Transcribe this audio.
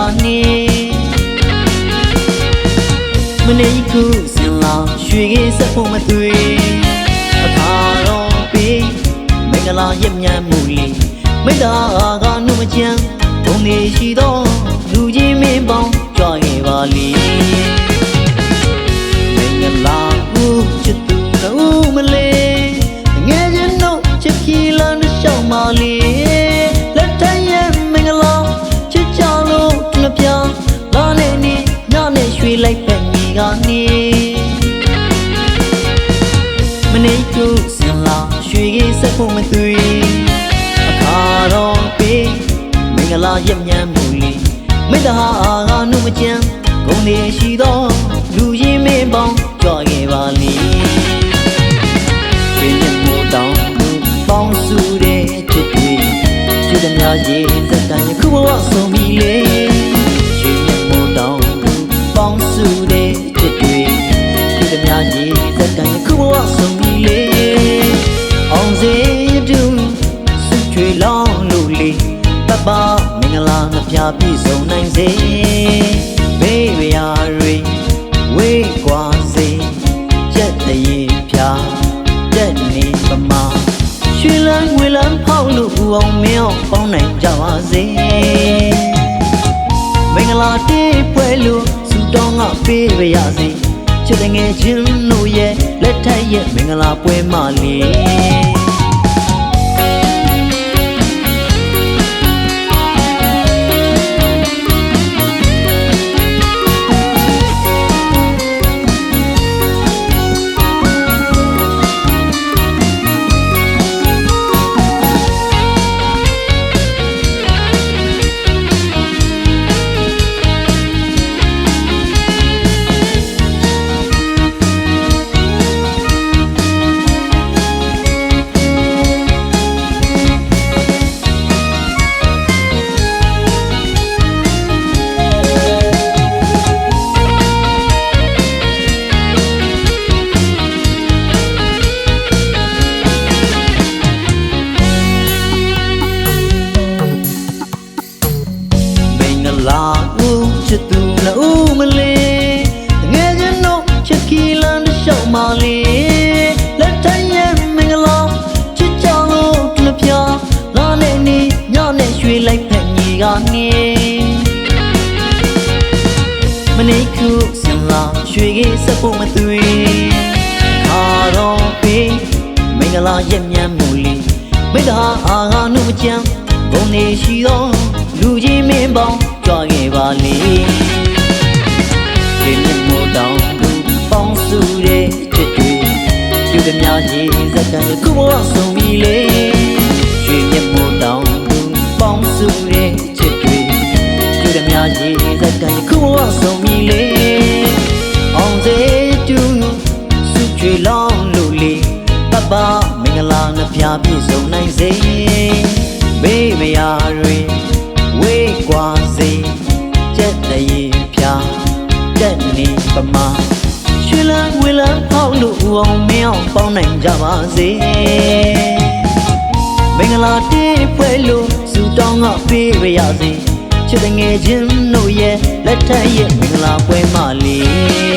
က်ညီကနေမနေခုစင်လာရွှေကြီးစက်ဖို့မသွေအခါတော့ပြီးမင်္ဂလာရက်မြတ်မှုလေးမိတ္တာကနှုတ်မချမ်းဘုံနေရှိသောလူကြီးမင်းပေါင်းကြွခဲ့ပါလိ မနေခုစင်လာရွှေကြီးစက်ဖို့မသွေအခါတော့ပေးမင်္ဂလာရက်မြန်းမှုလေးမေတ္တာကနှုတ်မကြမ်းဂုဏ်နေရှိသောလူကြီးမင်းပေါင်းကြွခဲ့ပါလိရှင်မြတ်မို့တောင်းလူပေါင်းစုတဲ့ချစ်တွေကျွတ်များရေစက်တန်ယခုဘဝဆုံးပြီလေရှင်မြတ်မို့တောင်းလူပေါင်းစုတဲ့ချစ်တွေကျွတ်များရေစက်တန်ယခုဘဝဆုံး ပြပြည့်စုံနိုင်စေဘေးရရာတွေဝေးကွာစေရက်တရေဖြာရက်နေပမာရွှေလန်းငွေလန်းဖောက်လို့ဦးအောင်မင်းအောင်ပေါင်းနိုင်ကြပါစေမင်္ဂလာတေးပွဲလို့စူတောင်းကပေးပါရစေချစ်တဲ့ငယ်ချင်းတို့ရဲ့လက်ထက်ရဲ့မင်္ဂလာပွဲမှာလေ ဦးချစ်သူလုံးမလေးငယ်ချင်းတို့ချစ်ကီလန်ရှောက်မလေးလက်ထက်ရဲ့မင်္ဂလာချစ်ကြောင်လို့တလပြလာနေနေညနေရွှေလိုက်ဖက်ညီကနေမနေခုစင်လာရွှေကြီးစက်ဖို့မသွေခါတော့ပေးမင်္ဂလာရက်မြန်းမှုလေးမိတ္တာအာငါနှုတ်မကြမ်းဂုဏ်နေရှိသောလူကြီးမင်းပေါင်း ကြွခဲ့ပါလေဒီမြတ်မို့တောင်းလူပေါင်းစုတဲ့ချစ်တွေပြုသည်များရေစက်တန်ခုဘဝဆုံးပြီလေရွှေမြတ်မို့တောင်းလူပေါင်းစုတဲ့ချစ်တွေပြုသည်များရေစက်တန်ခုဘဝဆုံးပြီလေအောင်စေတူစုချွေလောင်းလို့လေပပမင်္ဂလာနှပြပြည့်စုံနိုင်စေ လန်းပေါက်လို့ဦးအောင်မင်းအောင်ပေါင်းနိုင်ကြပါစေမင်္ဂလာတေးဖွဲလို့စူတောင်းကပေးပါရစေချစ်တဲ့ငယ်ချင်းတို့ရဲ့လက်ထက်ရဲ့မင်္ဂလာပွဲမှာလေး